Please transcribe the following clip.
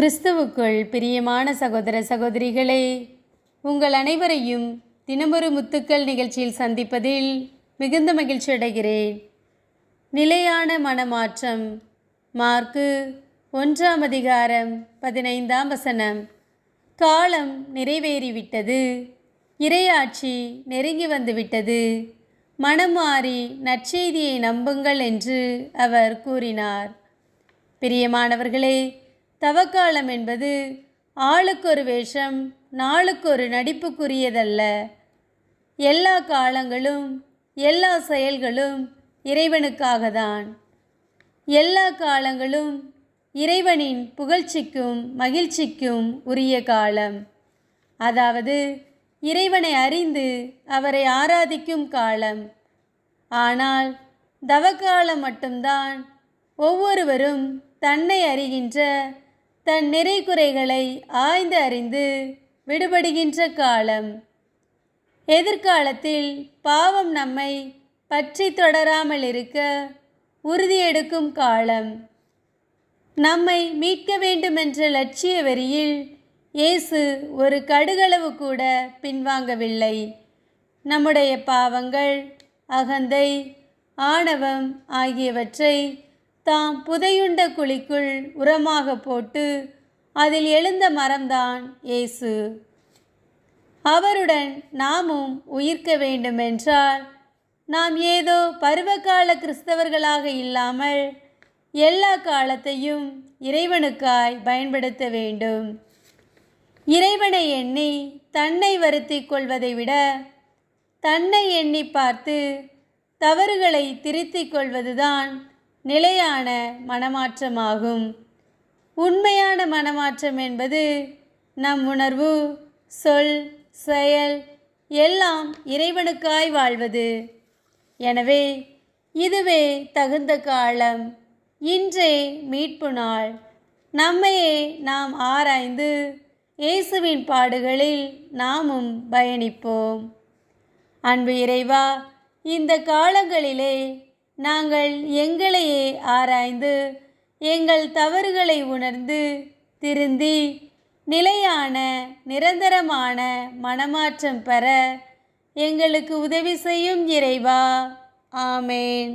கிறிஸ்துவுக்குள் பிரியமான சகோதர சகோதரிகளே உங்கள் அனைவரையும் தினமொரு முத்துக்கள் நிகழ்ச்சியில் சந்திப்பதில் மிகுந்த மகிழ்ச்சி அடைகிறேன். நிலையான மனமாற்றம் மார்க்கு ஒன்றாம் அதிகாரம் பதினைந்தாம் வசனம். காலம் நிறைவேறிவிட்டது இரையாட்சி நெருங்கி வந்துவிட்டது மனம் மாறி நற்செய்தியை நம்புங்கள் என்று அவர் கூறினார். பிரியமானவர்களே தவக்காலம் என்பது ஆளுக்கு ஒரு வேஷம் நாளுக்கு ஒரு நடிப்புக்குரியதல்ல. எல்லா காலங்களும் எல்லா செயல்களும் இறைவனுக்காக தான் எல்லா காலங்களும் இறைவனின் புகழ்ச்சிக்கும் மகிழ்ச்சிக்கும் உரிய காலம். அதாவது இறைவனை அறிந்து அவரை ஆராதிக்கும் காலம். ஆனால் தவக்காலம் மட்டும்தான் ஒவ்வொருவரும் தன்னை அறிகின்ற தன் நிறை குறைகளை ஆய்ந்து அறிந்து விடுபடுகின்ற காலம். எதிர்காலத்தில் பாவம் நம்மை பற்றி தொடராமல் இருக்க உறுதியெடுக்கும் காலம். நம்மை மீட்க வேண்டுமென்ற லட்சிய வரியில் இயேசு ஒரு கடுகளவு கூட பின்வாங்கவில்லை. நம்முடைய பாவங்கள் அகந்தை ஆணவம் ஆகியவற்றை தாம் புதையுண்ட குழிக்குள் உரமாக போட்டு அதில் எழுந்த மரம்தான் இயேசு. அவருடன் நாமும் உயிர்க்க வேண்டுமென்றால் நாம் ஏதோ பருவகால கிறிஸ்தவர்களாக இல்லாமல் எல்லா காலத்தையும் இறைவனுக்காய் பயன்படுத்த வேண்டும். இறைவனை எண்ணி தன்னை வருத்திக் கொள்வதை விட தன்னை எண்ணி பார்த்து தவறுகளை திருத்திக் கொள்வதுதான் நிலையான மனமாற்றமாகும். உண்மையான மனமாற்றம் என்பது நம் உணர்வு சொல் செயல் எல்லாம் இறைவனுக்காய் வாழ்வது. எனவே இதுவே தகுந்த காலம். இன்றே மீட்பு நாள். நம்மையே நாம் ஆராய்ந்து இயேசுவின் பாடுகளில் நாமும் பயணிப்போம். அன்பு இறைவா இந்த காலங்களிலே நாங்கள் எங்களையே ஆராய்ந்து எங்கள் தவறுகளை உணர்ந்து திருந்தி நிலையான நிரந்தரமான மனமாற்றம் பெற எங்களுக்கு உதவி செய்யும் இறைவா. ஆமேன்.